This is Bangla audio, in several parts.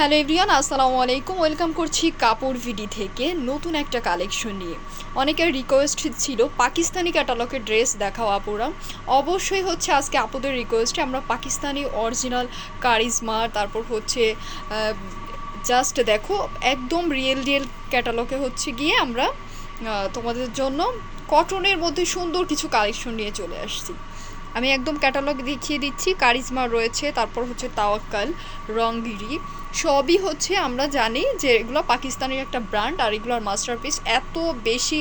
হ্যালো এভরিওয়ান, আসসালামু আলাইকুম। ওয়েলকাম করছি কাপড় ভিডি থেকে নতুন একটা কালেকশন নিয়ে। অনেকের রিকোয়েস্ট ছিল পাকিস্তানি ক্যাটালগের ড্রেস দেখাও আপুরা। অবশ্যই হচ্ছে আজকে আপুদের রিকোয়েস্টে আমরা পাকিস্তানি অরিজিনাল কারিজমা, তারপর হচ্ছে জাস্ট দেখো, একদম রিয়েল রিয়েল ক্যাটালগে হচ্ছে গিয়ে আমরা তোমাদের জন্য কটনের মধ্যে সুন্দর কিছু কালেকশন নিয়ে চলে আসছি। আমি একদম ক্যাটালগ দেখিয়ে দিচ্ছি, কারিজমা রয়েছে, তারপর হচ্ছে তাওয়াক্কাল, রংগিরি, সবই হচ্ছে আমরা জানি যে এগুলো পাকিস্তানের একটা ব্র্যান্ড আর এগুলোর মাস্টারপিস এত বেশি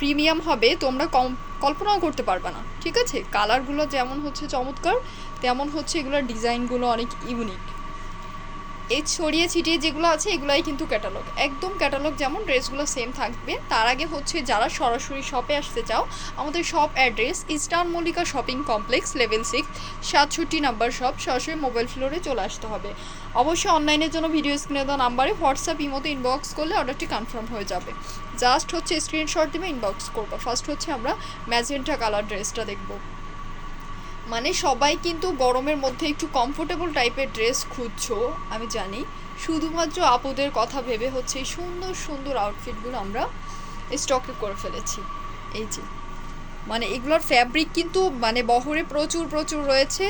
প্রিমিয়াম হবে, তোমরা কম, কল্পনাও করতে পারবে না, ঠিক আছে? কালারগুলো যেমন হচ্ছে চমৎকার, তেমন হচ্ছে এগুলোর ডিজাইনগুলো অনেক ইউনিক এই ছড়িয়ে ছিটিয়ে যেগুলো আছে, এগুলাই কিন্তু ক্যাটালগ একদম ক্যাটালগ যেমন ড্রেসগুলো সেম থাকবে। তার আগে হচ্ছে যারা সরাসরি শপে আসতে চাও, আমাদের shop address eastern Mallika shopping complex level six সাতষট্টি নাম্বার শপ সরাসরি মোবাইল ফ্লোরে চলে আসতে হবে। অবশ্যই অনলাইনের জন্য ভিডিও স্ক্রিনে দেওয়া নাম্বারে হোয়াটসঅ্যাপ ইমোতে ইনবক্স করলে অর্ডারটি কনফার্ম হয়ে যাবে। জাস্ট হচ্ছে স্ক্রিনশট দিবে ইনবক্স করব। ফার্স্ট হচ্ছে আমরা ম্যাজেন্টা কালার ড্রেসটা দেখব। মানে সবাই কিন্তু গরমের মধ্যে একটু কমফোর্টেবল টাইপের ড্রেস খুঁজছো, আমি জানি। শুধুমাত্র আপুদের কথা ভেবে হচ্ছে এই সুন্দর সুন্দর আউটফিটগুলো আমরা স্টকে করে ফেলেছি। এই যে মানে এগুলোর ফ্যাব্রিক কিন্তু মানে বহরে প্রচুর প্রচুর রয়েছে।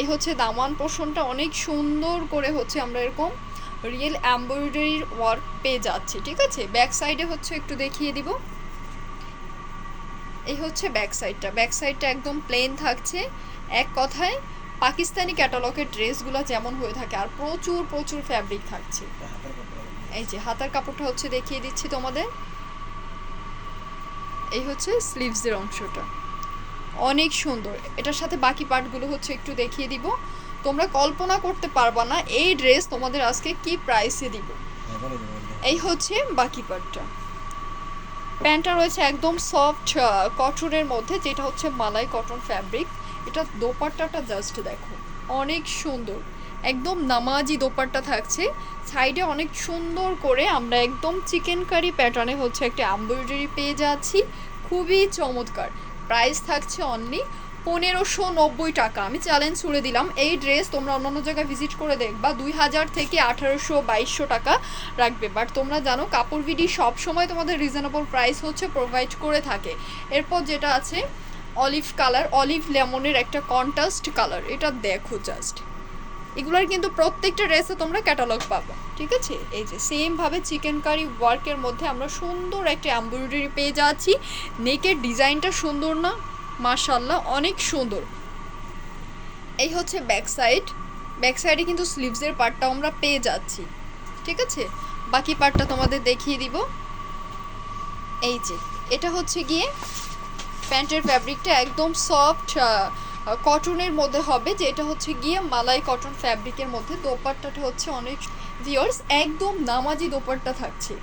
এই হচ্ছে দামান পোষণটা অনেক সুন্দর করে হচ্ছে আমরা এরকম রিয়েল এমব্রয়ডারির ওয়ার্ক পেয়ে যাচ্ছি, ঠিক আছে? ব্যাক সাইডে হচ্ছে একটু দেখিয়ে দিব। এই হচ্ছে ব্যাক সাইডটা ব্যাক সাইডটা একদম প্লেন থাকছে। এক কথায়, পাকিস্তানি ক্যাটালগের ড্রেসগুলো যেমন হয়ে থাকে, আর প্রচুর প্রচুর ফ্যাব্রিক থাকছে। এই যে হাতার কাপড়টা হচ্ছে দেখিয়ে দিচ্ছি তোমাদের। এই হচ্ছে স্লিভসের অংশটা। অনেক সুন্দর। এটার সাথে বাকি পার্টগুলো হচ্ছে একটু দেখিয়ে দিব। তোমরা কল্পনা করতে পারবা না এই ড্রেস তোমাদের আজকে কি প্রাইসে দিব। এই হচ্ছে বাকি পার্টটা। প্যান্টটা রয়েছে একদম সফট কটনের মধ্যে, যেটা হচ্ছে মালাই কটন ফ্যাব্রিক এটা দোপাট্টাটা জাস্ট দেখো, অনেক সুন্দর। একদম নামাজি দোপাট্টা থাকছে। সাইডে অনেক সুন্দর করে আমরা একদম চিকেন কারি প্যাটার্নে হচ্ছে একটা এমব্রয়ডারি পেয়ে যাচ্ছি। খুবই চমৎকার। প্রাইস থাকছে অনলি পনেরোশো নব্বই টাকা। আমি চ্যালেঞ্জ ছুড়ে দিলাম, এই ড্রেস তোমরা অন্যান্য জায়গায় ভিজিট করে দেখবা, দুই হাজার থেকে আঠারোশো বাইশশো টাকা রাখবে। বাট তোমরা জানো, কাপড় বিডি সব সময় তোমাদের রিজনেবল প্রাইস হচ্ছে প্রোভাইড করে থাকে। এরপর যেটা আছে অলিভ কালার অলিভ লেমনের একটা কন্ট্রাস্ট কালার এটা দেখো জাস্ট এগুলোর কিন্তু প্রত্যেকটা ড্রেসে তোমরা ক্যাটালগ পাবো, ঠিক আছে? এই যে সেমভাবে চিকেন কারি ওয়ার্কের মধ্যে আমরা সুন্দর একটা এমব্রয়ডারি পেয়ে যাচ্ছি। নেকের ডিজাইনটা সুন্দর না? মাশাল্লাহ অনেক সুন্দর। এই হচ্ছে ব্যাক সাইড ব্যাক সাইডে কিন্তু স্লিভসের পার্টটাও আমরা পেয়ে যাচ্ছি, ঠিক আছে? বাকি পার্টটা তোমাদের দেখিয়ে দিব। এই যে, এটা হচ্ছে গিয়ে প্যান্টের ফ্যাব্রিকটা একদম সফট কটনের মধ্যে হবে যেটা হচ্ছে গিয়ে মালাই কটন ফ্যাব্রিকের মধ্যে। দোপাট্টাটা হচ্ছে অনেক ভিওর্স একদম নামাজি দোপাট্টা থাকছে।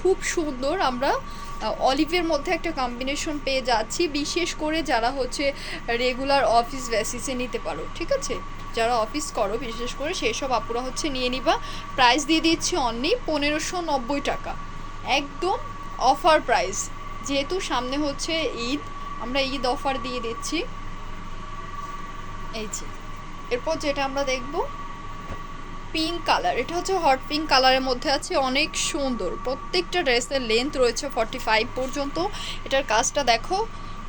খুব সুন্দর, আমরা অলিভের মধ্যে একটা কম্বিনেশন পেয়ে যাচ্ছি, বিশেষ করে যারা হচ্ছে রেগুলার অফিস বেসিসে নিতে পারো, ঠিক আছে? যারা অফিস করো, বিশেষ করে সেই সব আপুরা হচ্ছে নিয়ে নিবা। প্রাইস দিয়ে দিচ্ছি অনলি পনেরোশো নব্বই টাকা। একদম অফার প্রাইস যেহেতু সামনে হচ্ছে ঈদ আমরা ঈদ অফার দিয়ে দিচ্ছি। এই যে। এরপর যেটা আমরা দেখব পিঙ্ক কালার এটা হচ্ছে হট পিঙ্ক কালারের মধ্যে আছে, অনেক সুন্দর। প্রত্যেকটা ড্রেসের লেন্থ রয়েছে ফর্টি ফাইভ পর্যন্ত। এটার কাজটা দেখো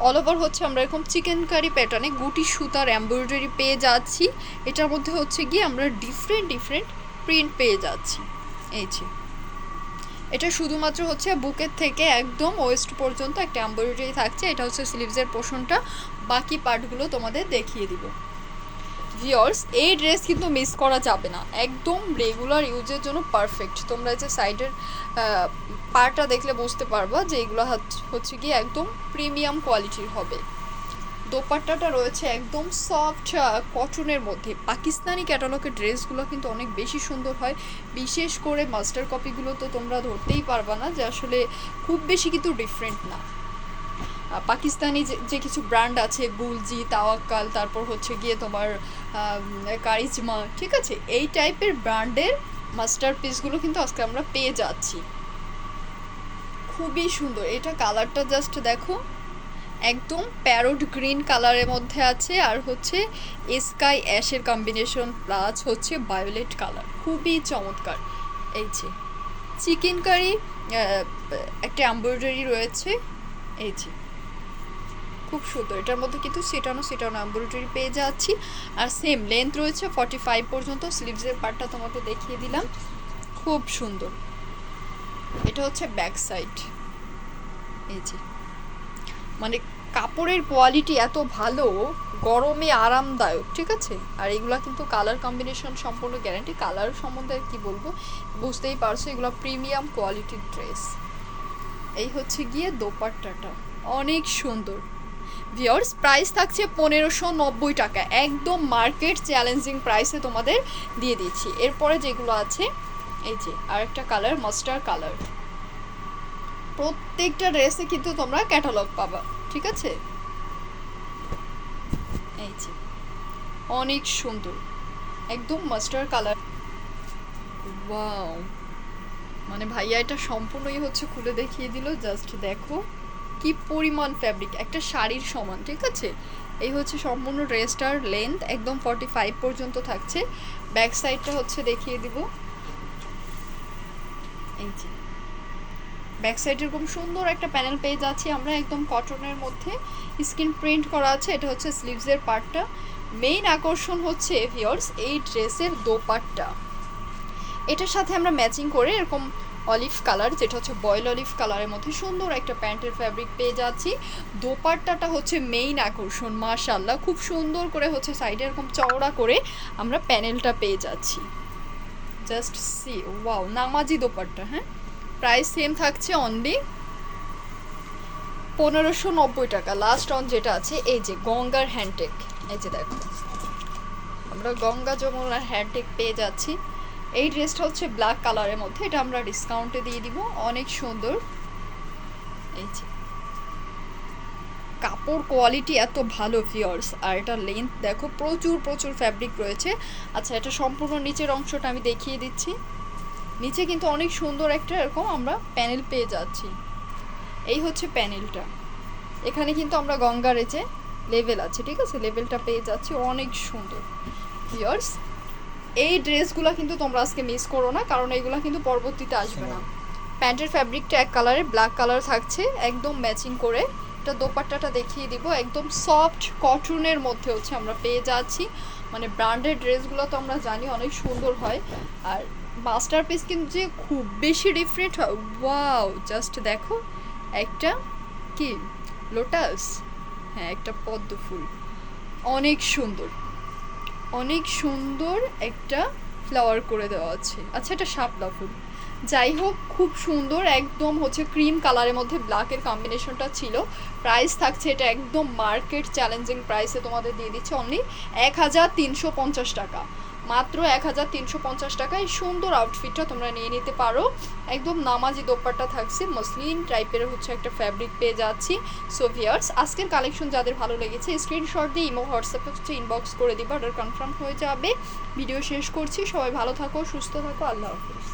অল ওভার হচ্ছে আমরা এরকম চিকেন কারি প্যাটার্নে গুটি সুতার এমব্রয়ডারি পেয়ে যাচ্ছি। এটার মধ্যে হচ্ছে গিয়ে আমরা ডিফারেন্ট ডিফারেন্ট প্রিন্ট পেয়ে যাচ্ছি। এই যে। এটা শুধুমাত্র হচ্ছে বুকের থেকে একদম ওয়েস্ট পর্যন্ত একটা এমব্রয়ডারি থাকছে। এটা হচ্ছে স্লিভসের পোর্শনটা বাকি পার্টগুলো তোমাদের দেখিয়ে দিব। ভিওর্স এই ড্রেস কিন্তু মিস করা যাবে না। একদম রেগুলার ইউজের জন্য পারফেক্ট তোমরা যে সাইডের পার্টটা দেখলে বুঝতে পারবা যে এগুলো হচ্ছে কি একদম প্রিমিয়াম কোয়ালিটির হবে। দোপাট্টাটা রয়েছে একদম সফট কটনের মধ্যে। পাকিস্তানি ক্যাটালগের ড্রেসগুলো কিন্তু অনেক বেশি সুন্দর হয়। বিশেষ করে মাস্টার কপিগুলো তো তোমরা ধরতেই পারবা না যে আসলে খুব বেশি কিন্তু ডিফারেন্ট না। পাকিস্তানি যে কিছু ব্র্যান্ড আছে গুলজি তাওয়াক্কাল তারপর হচ্ছে গিয়ে তোমার কারিজমা ঠিক আছে? এই টাইপের ব্র্যান্ডের মাস্টার পিসগুলো কিন্তু আজকে আমরা পেয়ে যাচ্ছি। খুবই সুন্দর। এটা কালারটা জাস্ট দেখো। একদম প্যারোট গ্রিন কালারের মধ্যে আছে আর হচ্ছে স্কাই অ্যাশের কম্বিনেশন প্লাস হচ্ছে ভায়োলেট কালার। খুবই চমৎকার। এই যে, চিকেন কারি একটা এমব্রয়ডারি রয়েছে। এই যে, খুব সুন্দর। এটার মধ্যে কিন্তু সেটানো সেটানো এমব্রয়ডারি পেয়ে যাচ্ছি। আর সেম লেন্থ রয়েছে ফর্টি ফাইভ পর্যন্ত। স্লিভসের পার্টটা তোমাকে দেখিয়ে দিলাম। খুব সুন্দর। এটা হচ্ছে ব্যাক সাইড। এই যে মানে কাপড়ের কোয়ালিটি এত ভালো, গরমে আরামদায়ক, ঠিক আছে? আর এগুলা কিন্তু কালার কম্বিনেশন সম্পূর্ণ গ্যারান্টি কালার সম্বন্ধে কি বলব? বুঝতেই পারছ, এগুলো প্রিমিয়াম কোয়ালিটির ড্রেস এই হচ্ছে গিয়ে দোপাট্টাটা। অনেক সুন্দর। ভিওর্স প্রাইস থাকছে পনেরোশো নব্বই টাকা। একদম মার্কেট চ্যালেঞ্জিং প্রাইসে তোমাদের দিয়ে দিচ্ছি। এরপরে যেগুলো আছে, এই যে আরেকটা কালার মাস্টার কালার প্রত্যেকটা ড্রেসে কিন্তু তোমরা ক্যাটালগ পাবা। ঠিক আছে? এই যে, অনেক সুন্দর, একদম মাস্টার কালার ওয়াও মানে ভাইয়া এটা সম্পূর্ণই হচ্ছে খুলে দেখিয়ে দিল জাস্ট দেখো। কি পরিমাণ ফ্যাব্রিক একটা শাড়ির সমান, ঠিক আছে? এই হচ্ছে সম্পূর্ণ ড্রেসটার লেন্থ একদম ফর্টি ফাইভ পর্যন্ত থাকছে। ব্যাক সাইডটা হচ্ছে দেখিয়ে দিব। এই যে ব্যাক সাইড এরকম সুন্দর একটা প্যানেল পেয়ে যাচ্ছি আমরা একদম কটনের মধ্যে। স্ক্রিন প্রিন্ট করা আছে, এটা হচ্ছে স্লিভসের পার্টটা মেইন আকর্ষণ হচ্ছে ভিওর্স এই ড্রেসের দোপাট্টা। এটার সাথে আমরা ম্যাচিং করে এরকম অলিভ কালার যেটা হচ্ছে বয়েল অলিভ কালারের মধ্যে সুন্দর একটা প্যান্টের ফ্যাব্রিক পেয়ে যাচ্ছি। দোপাট্টাটা হচ্ছে মেইন আকর্ষণ মাশাল্লাহ খুব সুন্দর করে হচ্ছে সাইডে এরকম চওড়া করে আমরা প্যানেলটা পেয়ে যাচ্ছি। জাস্ট সি ওয়াও নামাজি দোপাট্টা হ্যাঁ? প্রাইস সেম থাকছে অনলি পনেরোশো নব্বই টাকা। লাস্ট অন যেটা আছে, এই যে গঙ্গার হ্যান্ডটেক এই যে দেখো, আমরা গঙ্গা যমুনার হ্যান্ডটেক পেয়ে যাচ্ছি। এই ড্রেসটা হচ্ছে ব্ল্যাক কালারের মধ্যে, এটা আমরা ডিসকাউন্টে দিয়ে দিব। অনেক সুন্দর। এই যে, কাপড় কোয়ালিটি এত ভালো ফিয়ার্স আর এটা লেন্থ দেখো, প্রচুর প্রচুর ফ্যাব্রিক রয়েছে। আচ্ছা এটা সম্পূর্ণ নিচের অংশটা আমি দেখিয়ে দিচ্ছি। নিচে কিন্তু অনেক সুন্দর একটা এরকম আমরা প্যানেল পেয়ে যাচ্ছি। এই হচ্ছে প্যানেলটা। এখানে কিন্তু আমরা গঙ্গার যে লেভেল আছে, ঠিক আছে? লেভেলটা পেয়ে যাচ্ছি, অনেক সুন্দর। ইয়ার্স এই ড্রেসগুলো কিন্তু তোমরা আজকে মিস করো না, কারণ এইগুলো কিন্তু পরবর্তীতে আসবে না। প্যান্টের ফ্যাব্রিকটা এক কালারে, ব্ল্যাক কালার থাকছে, একদম ম্যাচিং করে। এটা দোপাট্টাটা দেখিয়ে দিব, একদম সফট কটনের মধ্যে হচ্ছে আমরা পেয়ে যাচ্ছি। মানে ব্র্যান্ডেড ড্রেসগুলো তো আমরা জানি অনেক সুন্দর হয়। আর মাস্টার পিস কিন্তু যে খুব বেশি ডিফারেন্ট হয়। ওয়াও জাস্ট দেখো, একটা কি? লোটাস হ্যাঁ একটা পদ্ম ফুল। অনেক সুন্দর। অনেক সুন্দর একটা ফ্লাওয়ার করে দেওয়া আছে। আচ্ছা এটা শাপলা ফুল। যাই হোক, খুব সুন্দর, একদম হচ্ছে ক্রিম কালারের মধ্যে ব্ল্যাকের কম্বিনেশনটা ছিল। প্রাইস থাকছে এটা একদম মার্কেট চ্যালেঞ্জিং প্রাইসে তোমাদের দিয়ে দিচ্ছে অনলি এক হাজার তিনশো পঞ্চাশ টাকা। মাত্র এক হাজার তিনশো পঞ্চাশ টাকায় সুন্দর আউটফিটটা তোমরা নিয়ে নিতে পারো। একদম নামাজি দোপারটা থাকছে, মসলিন টাইপের হচ্ছে একটা ফ্যাব্রিক পেয়ে যাচ্ছি। সো ভিয়ার্স আজকের কালেকশন যাদের ভালো লেগেছে স্ক্রিনশট দিয়ে ইমো হোয়াটসঅ্যাপে হচ্ছে ইনবক্স করে দিবা অর্ডার কনফার্ম হয়ে যাবে। ভিডিও শেষ করছি, সবাই ভালো থাকো, সুস্থ থাকো, আল্লাহ হাফিজ।